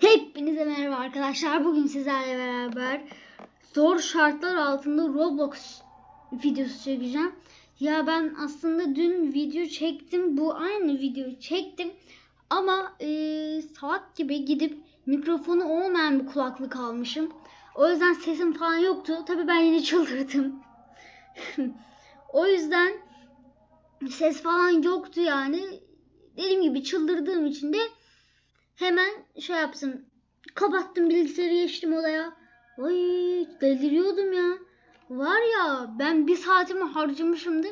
Hepinize merhaba arkadaşlar. Bugün sizlerle beraber zor şartlar altında Roblox videosu çekeceğim. Ya ben aslında dün video çektim. Bu aynı videoyu çektim. Ama eee salak gibi gidip mikrofonu olmayan bir kulaklık almışım. O yüzden sesim falan yoktu. Tabii ben yine çıldırdım. o yüzden ses falan yoktu yani. Dediğim gibi çıldırdığım için de hemen şey yaptım. Kapattım bilgisayarı geçtim odaya. Ay deliriyordum ya. Var ya ben bir saatimi harcamışımdır.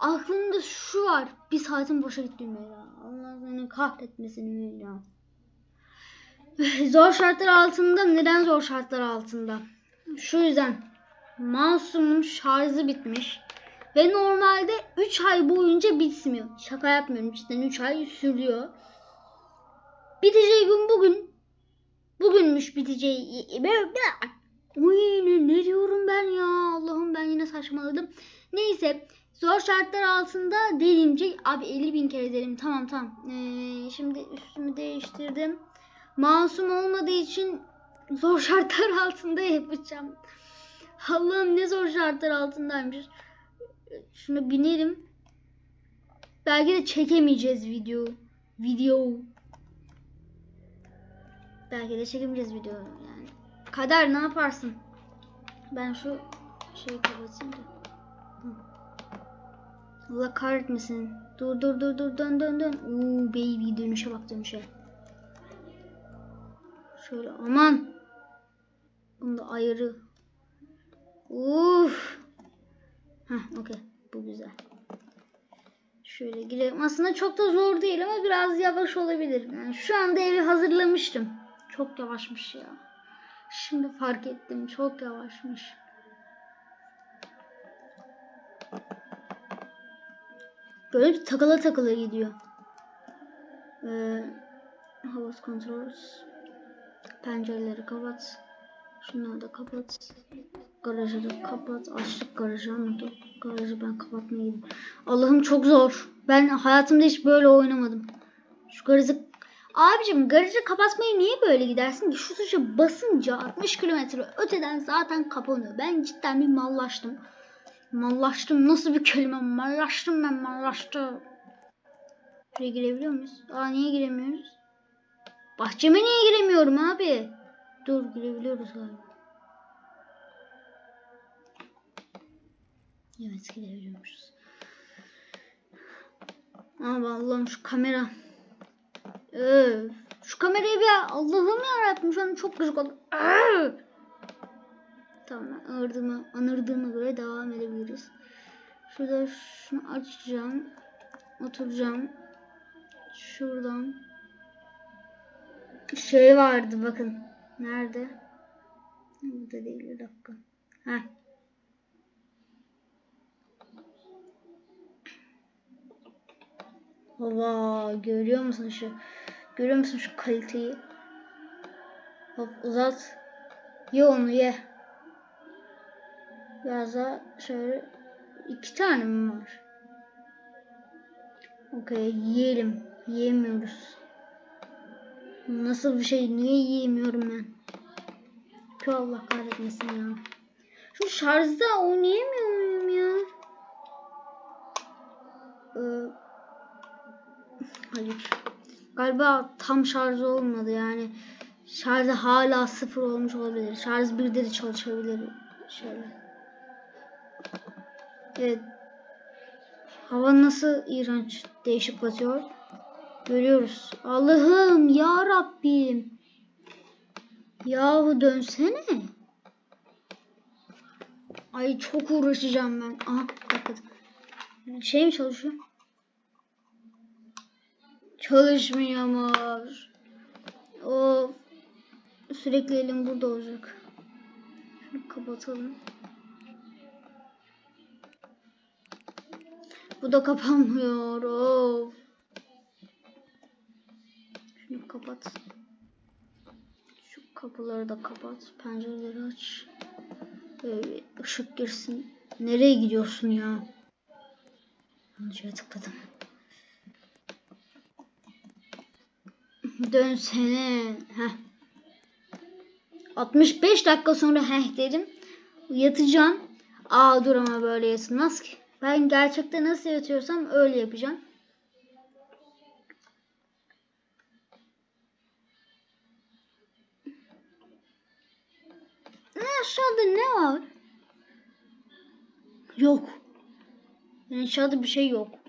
Aklımda şu var. Bir saatim boşa gitti ya. Allah seni kahretmesin ya. Zor şartlar altında. Neden zor şartlar altında? Şu yüzden. Mouse'umun şarjı bitmiş. Ve normalde 3 ay boyunca bitmiyor. Şaka yapmıyorum. Cidden 3 ay sürüyor. Biteceği gün bugün. Bugünmüş biteceği. Uy ne, diyorum ben ya? Allah'ım ben yine saçmaladım. Neyse zor şartlar altında dediğimce abi 50 bin kere dedim. Tamam tamam. Ee, şimdi üstümü değiştirdim. Masum olmadığı için zor şartlar altında yapacağım. Allah'ım ne zor şartlar altındaymış. Şuna binelim. Belki de çekemeyeceğiz video. Video. Belki de çekemeyeceğiz video yani. Kader ne yaparsın? Ben şu şeyi kapatayım da. Allah kahretmesin. Dur dur dur dur dön dön dön. Oo baby dönüşe bak dönüşe. Şöyle aman. Bunda ayarı. Uf. Heh okey. Bu güzel. Şöyle girelim. Aslında çok da zor değil ama biraz yavaş olabilir. Yani şu anda evi hazırlamıştım. Çok yavaşmış ya. Şimdi fark ettim. Çok yavaşmış. Böyle takıla takıla gidiyor. Ee, havas controls. Pencereleri kapat. Şunları da kapat. Garajı da kapat. Açtık garajı ama. Garajı ben kapatmaya gidiyorum. Allah'ım çok zor. Ben hayatımda hiç böyle oynamadım. Şu garajı... Abicim garajı kapatmayı niye böyle gidersin ki? Şu tuşa basınca 60 kilometre öteden zaten kapanıyor. Ben cidden bir mallaştım. Mallaştım. Nasıl bir kelime? Mallaştım ben mallaştım. Şuraya girebiliyor muyuz? Aa niye giremiyoruz? Bahçeme niye giremiyorum abi? Dur girebiliyoruz galiba. Evet girebiliyormuşuz. Ama Allah'ım şu kamera. Şu kamerayı bir Allah'ım yarabbim şu an çok gıcık oldum. Öf. Tamam anırdığımı, anırdığıma göre devam edebiliriz. Şurada şunu açacağım. Oturacağım. Şuradan. Şey vardı bakın. Nerede? Burada değil bir dakika. Heh. Hava görüyor musun şu? Görüyor musun şu kaliteyi? Hop uzat. Ye onu ye. Biraz daha şöyle iki tane mi var? Okey yiyelim. Yiyemiyoruz. Nasıl bir şey? Niye yiyemiyorum ben? Şu Allah kahretmesin ya. Şu şarjda oynayamıyor muyum ya? Ee, hayır. Galiba tam şarj olmadı yani. Şarjı hala sıfır olmuş olabilir. Şarj birde de çalışabilir. Şöyle. Evet. Hava nasıl iğrenç değişik batıyor. Görüyoruz. Allah'ım ya Rabbim. Yahu dönsene. Ay çok uğraşacağım ben. Aha kapat. Şey mi çalışıyor? Çalışmıyormuş. O sürekli elim burada olacak. Şunu kapatalım. Bu da kapanmıyor. Of. Şunu kapat. Şu kapıları da kapat. Pencereleri aç. Böyle ışık girsin. Nereye gidiyorsun ya? Yanlışa tıkladım. Dönsene. Heh. 65 dakika sonra heh dedim. Yatacağım. Aa dur ama böyle yatılmaz ki. Ben gerçekten nasıl yatıyorsam öyle yapacağım. Ne aşağıda ne var? Yok. Yani aşağıda bir şey yok.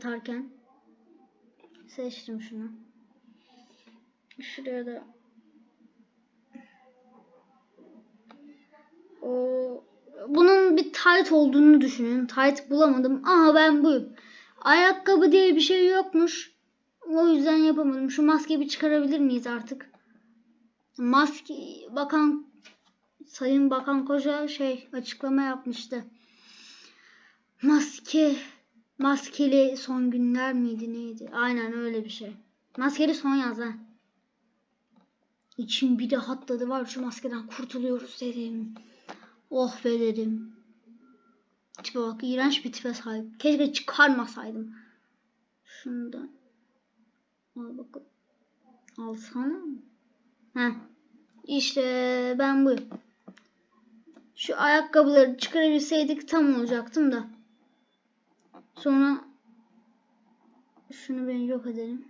Yatarken. Seçtim şunu. Şuraya da o bunun bir tight olduğunu düşünün. Tight bulamadım. Aha ben buyum. Ayakkabı diye bir şey yokmuş. O yüzden yapamadım. Şu maskeyi bir çıkarabilir miyiz artık? Maske bakan Sayın Bakan Koca şey açıklama yapmıştı. Maske maskeli son günler miydi neydi? Aynen öyle bir şey. Maskeli son yaz. İçim bir de hatladı var şu maskeden kurtuluyoruz dedim. Oh be dedim. Tipe bak iğrenç bir tipe sahip. Keşke çıkarmasaydım. Şundan. Al bakalım. Alsana. Heh. İşte ben bu. Şu ayakkabıları çıkarabilseydik tam olacaktım da. Sonra şunu ben yok edelim.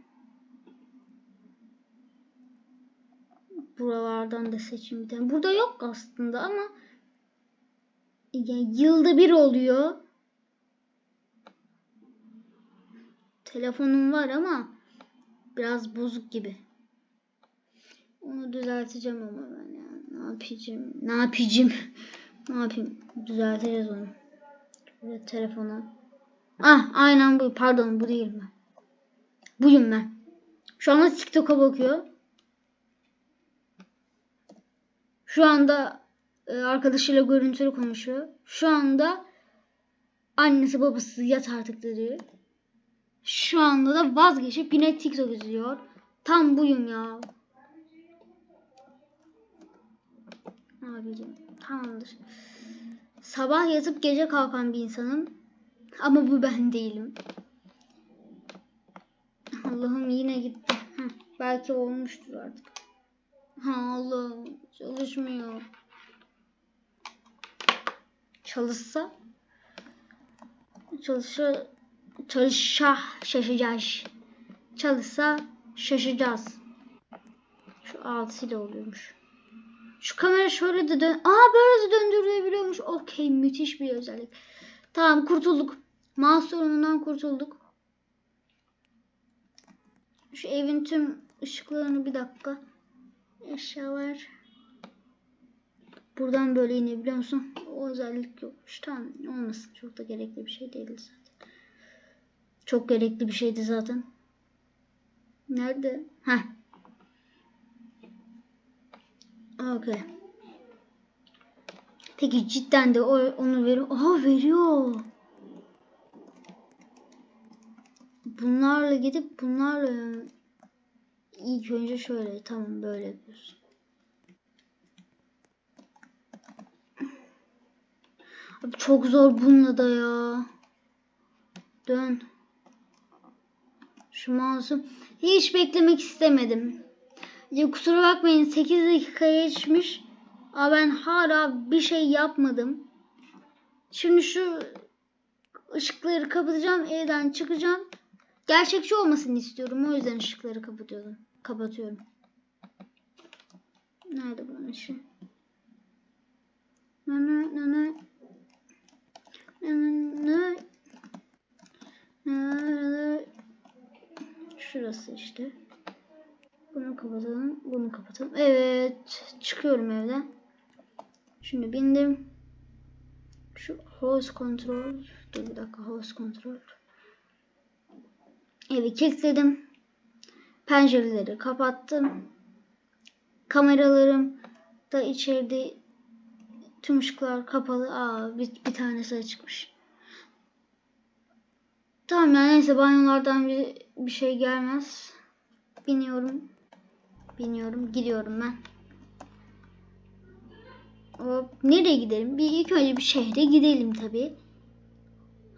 Buralardan da seçeyim bir tane. Burada yok aslında ama yani yılda bir oluyor. Telefonum var ama biraz bozuk gibi. Onu düzelteceğim ama ben ya. Ne yapacağım? Ne yapacağım? ne yapayım? Düzelteceğiz onu. Şöyle telefona. Ah aynen bu. Pardon bu değil mi? Buyum ben. Şu anda TikTok'a bakıyor. Şu anda e, arkadaşıyla görüntülü konuşuyor. Şu anda annesi babası yat artık dedi. Şu anda da vazgeçip yine TikTok izliyor. Tam buyum ya. Abicim tamamdır. Sabah yatıp gece kalkan bir insanım. Ama bu ben değilim. Allah'ım yine gitti. Heh, belki olmuştur artık. Ha Allah'ım çalışmıyor. Çalışsa çalışa çalışa şaşacağız. Çalışsa şaşacağız. Şu altıyla oluyormuş. Şu kamera şöyle de dön. Aa böyle de döndürülebiliyormuş. Okey müthiş bir özellik. Tamam kurtulduk. Mouse sorunundan kurtulduk. Şu evin tüm ışıklarını bir dakika. Eşyalar. Buradan böyle inebiliyor musun? O özellik yokmuş. Tamam olmasın. Çok da gerekli bir şey değildi zaten. Çok gerekli bir şeydi zaten. Nerede? Heh. Okey. Peki cidden de o, onu veriyor. Aha veriyor. Bunlarla gidip bunlarla ilk önce şöyle tamam böyle yapıyorsun. Abi çok zor bununla da ya. Dön. Şu mouse'u hiç beklemek istemedim. Ya kusura bakmayın 8 dakika geçmiş. Ama ben hala bir şey yapmadım. Şimdi şu ışıkları kapatacağım. Evden çıkacağım. Gerçekçi olmasını istiyorum. O yüzden ışıkları kapatıyorum. Kapatıyorum. Nerede bunun ışığı? Nana nana. Nana nana. Şurası işte. Bunu kapatalım. Bunu kapatalım. Evet. Çıkıyorum evden. Şimdi bindim. Şu host control. Dur bir dakika host control. Evi kilitledim. Pencereleri kapattım. Kameralarım da içeride tüm ışıklar kapalı. Aa bir, bir tanesi açıkmış. Tamam ya neyse banyolardan bir, bir şey gelmez. Biniyorum. Biniyorum. Gidiyorum ben. Hop, nereye gidelim? Bir ilk önce bir şehre gidelim tabi.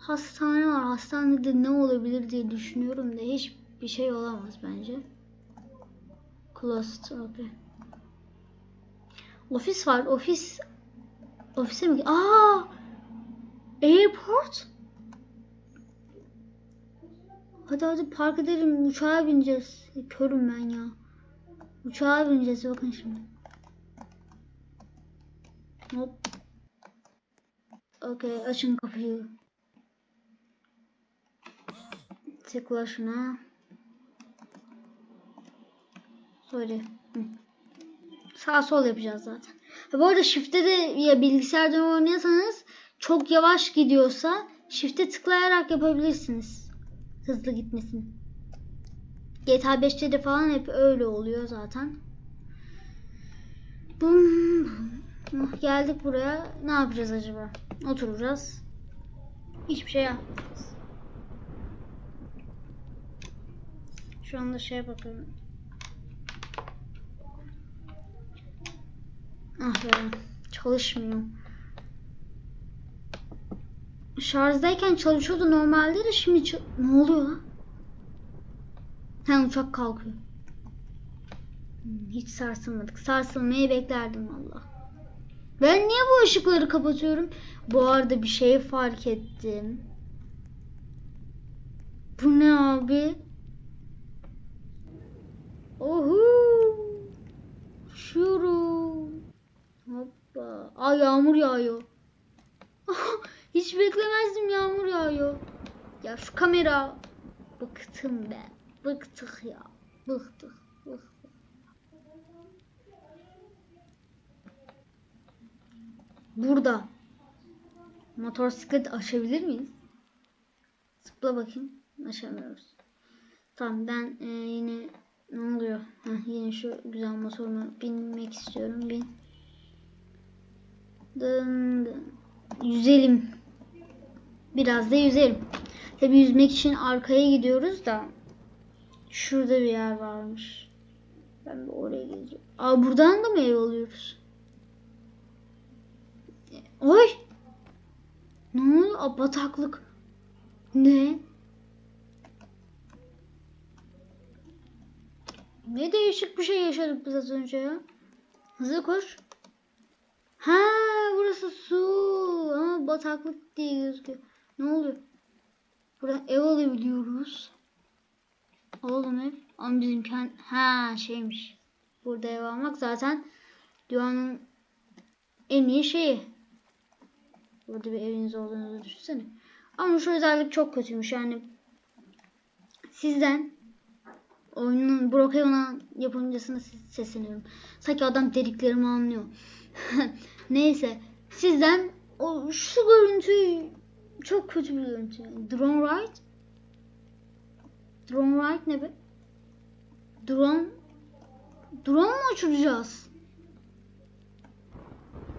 Hastane var. Hastanede ne olabilir diye düşünüyorum da hiçbir şey olamaz bence. Closed. Okay. Ofis var. Ofis. Ofise mi? Aa! Airport. Hadi hadi park edelim. Uçağa bineceğiz. Körüm ben ya. Uçağa bineceğiz. Bakın şimdi. Hop. Okey. Açın kapıyı. Tıkla şuna. Söyle. Hı. Sağ sol yapacağız zaten. Ha, bu arada shift'te de ya bilgisayardan oynuyorsanız çok yavaş gidiyorsa shift'e tıklayarak yapabilirsiniz. Hızlı gitmesin. GTA 5'te de falan hep öyle oluyor zaten. Bum, Geldik buraya. Ne yapacağız acaba? Oturacağız. Hiçbir şey yapmayacağız. Şu anda şeye bakıyorum. Ah be. Çalışmıyor. Şarjdayken çalışıyordu normalde de şimdi ne oluyor lan? Ha uçak kalkıyor. Hmm, Hiç sarsılmadık. Sarsılmayı beklerdim valla. Ben niye bu ışıkları kapatıyorum? Bu arada bir şey fark ettim. Bu ne abi? Ohu! Şuru. Hoppa. Ay yağmur yağıyor. Hiç beklemezdim yağmur yağıyor. Ya şu kamera. Bıktım be. Bıktık ya. Bıktık. Bıktık. Burada. Motosiklet aşabilir miyiz? Zıpla bakayım. Aşamıyoruz. Tamam ben e, yine ne oluyor? Heh, yine şu güzel motoruma binmek istiyorum. Bin. Dın dın. Yüzelim. Biraz da yüzelim. Tabi yüzmek için arkaya gidiyoruz da şurada bir yer varmış. Ben de oraya gideceğim. Aa buradan da mı ev alıyoruz? Oy! Ne oldu? Aa, bataklık. Ne? Ne değişik bir şey yaşadık biz az önce ya. Hızlı koş. Ha burası su. Ama bataklık diye gözüküyor. Ne oluyor? Buradan ev alabiliyoruz. Alalım ev. Ama bizim kendi... Ha şeymiş. Burada ev almak zaten dünyanın en iyi şeyi. Burada bir eviniz olduğunu düşünsene. Ama şu özellik çok kötüymüş yani. Sizden oyunun Brookhaven'a yapımcısına sesleniyorum. Sanki adam dediklerimi anlıyor. Neyse. Sizden o şu görüntü çok kötü bir görüntü. Drone ride. Drone ride ne be? Drone Drone mu uçuracağız?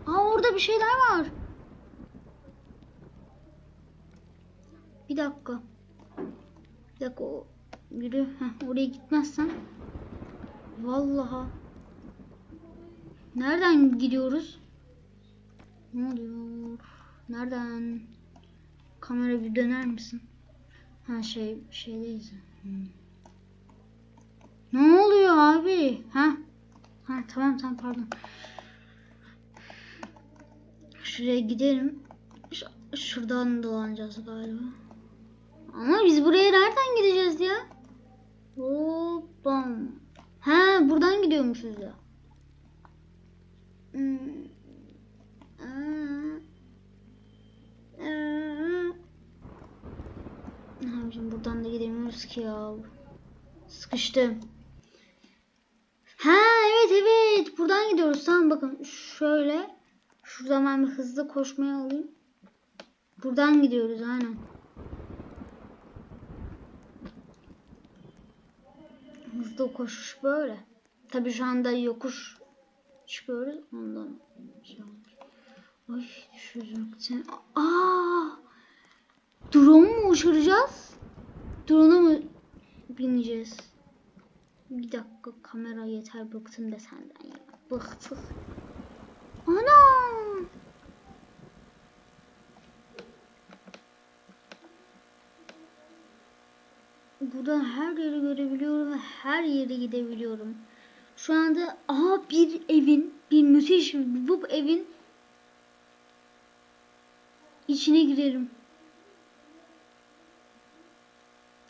Aa orada bir şeyler var. Bir dakika. Bir dakika o yürü. Heh, oraya gitmezsen. Vallaha. Nereden gidiyoruz? Ne oluyor? Nereden? Kamera bir döner misin? Ha şey şeydeyiz. Hmm. Ne oluyor abi? Ha? Ha tamam tamam pardon. Şuraya gidelim. Ş- şuradan dolanacağız galiba. Ama biz buraya nereden gideceğiz ya? Hoppam. Ha buradan gidiyormuşuz ya. Hmm. Aa. Abicim buradan da gidemiyoruz ki ya. Sıkıştım. Ha evet evet. Buradan gidiyoruz. Tamam bakın şöyle. Şuradan ben bir hızlı koşmaya alayım. Buradan gidiyoruz aynen. Hızlı koşuş böyle. Tabi şu anda yokuş çıkıyoruz. Ondan şey. Ay düşeceksin. Aa! Drone mu uçuracağız? Drone'a mı bineceğiz? Bir dakika kamera yeter bıktım da senden ya. Bıktık. Ana! Buradan her yeri görebiliyorum ve her yere gidebiliyorum. Şu anda aha bir evin, bir müthiş bu evin içine girerim.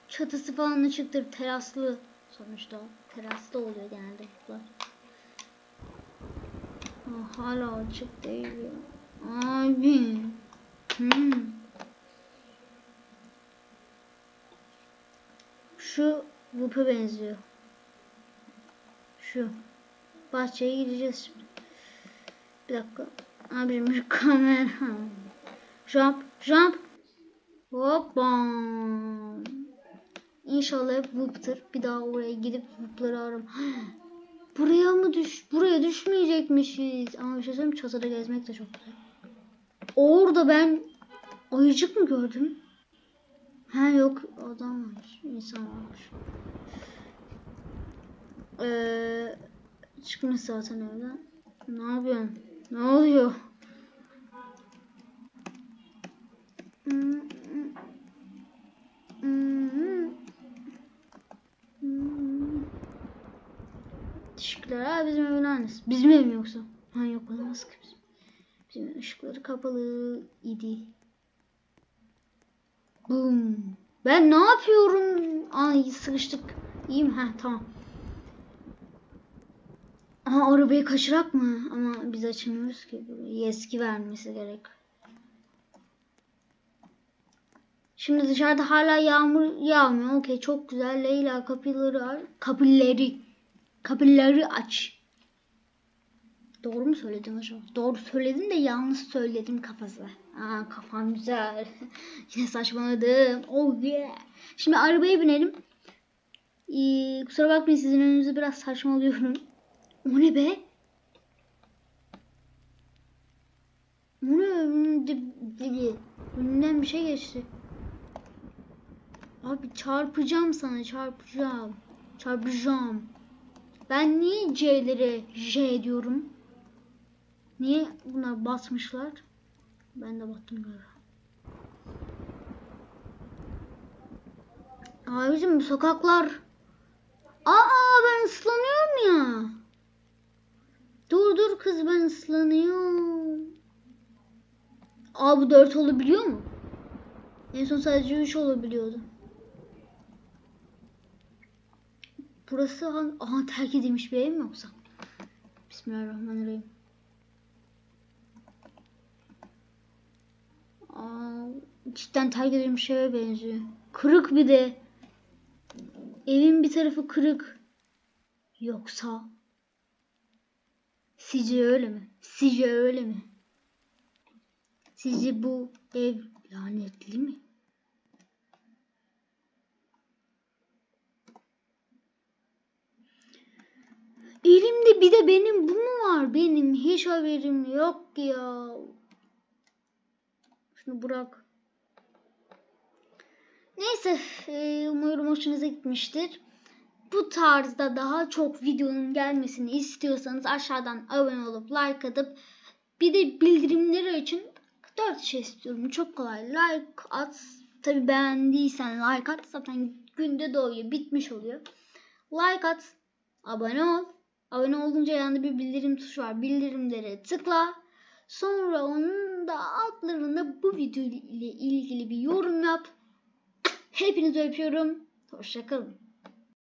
Çatısı falan açıktır, teraslı sonuçta. Terasta oluyor genelde bunlar. Hala açık değil ya. Abi. Hmm. Şu Whoop'a benziyor. Şu. Bahçeye gideceğiz şimdi. Bir dakika. Abicim şu kamera. Jump. Jump. Hoppa. İnşallah hep Whoop'tır. Bir daha oraya gidip Whoop'ları ararım. Buraya mı düş? Buraya düşmeyecekmişiz. Ama bir şey söyleyeyim çatıda gezmek de çok güzel. Orada ben ayıcık mı gördüm? Ha yok adam varmış. insan varmış. Ee, çıkmış zaten evden. Ne yapıyorsun? Ne oluyor? Teşekkürler. Aa, bizim evin aynısı. Bizim ev mi yoksa? Ha yok olamaz ki bizim. Bizim ışıkları kapalı idi. Boom. Ben ne yapıyorum? Ay sıkıştık. İyi mi? Ha tamam. Aha arabayı kaçırak mı? Ama biz açamıyoruz ki. Yeski vermesi gerek. Şimdi dışarıda hala yağmur yağmıyor. Okey çok güzel. Leyla kapıları. Kapıları. Kapıları aç. Doğru mu söyledim acaba? Doğru söyledim de yanlış söyledim kafası. Aa kafam güzel. Yine saçmaladım. Oh yeah. Şimdi arabaya binelim. Ee, kusura bakmayın sizin önünüzde biraz saçmalıyorum. O ne be? O ne? Önümden bir şey geçti. Abi çarpacağım sana çarpacağım. Çarpacağım. Ben niye C'lere J diyorum? Niye bunlar basmışlar? Ben de battım galiba. Abicim sokaklar. Aa ben ıslanıyorum ya. Dur dur kız ben ıslanıyorum. Aa bu 4 olabiliyor mu? En son sadece 3 olabiliyordu. Burası hangi... Aha terk edilmiş bir ev mi yoksa? Bismillahirrahmanirrahim. Aa, cidden terk edilmiş eve benziyor. Kırık bir de. Evin bir tarafı kırık. Yoksa... Sizce öyle mi? Sizce öyle mi? Sizce bu ev lanetli mi? Elimde bir de benim bu mu var? Benim hiç haberim yok ya. Şunu bırak. Neyse, e, umarım hoşunuza gitmiştir. Bu tarzda daha çok videonun gelmesini istiyorsanız aşağıdan abone olup like atıp bir de bildirimleri için 4 şey istiyorum. Çok kolay. Like at. Tabi beğendiysen like at. Zaten günde doğuyor. Bitmiş oluyor. Like at. Abone ol. Abone olunca yanında bir bildirim tuşu var. Bildirimlere tıkla. Sonra onun da altlarında bu video ile ilgili bir yorum yap. Hepinizi öpüyorum. Hoşçakalın.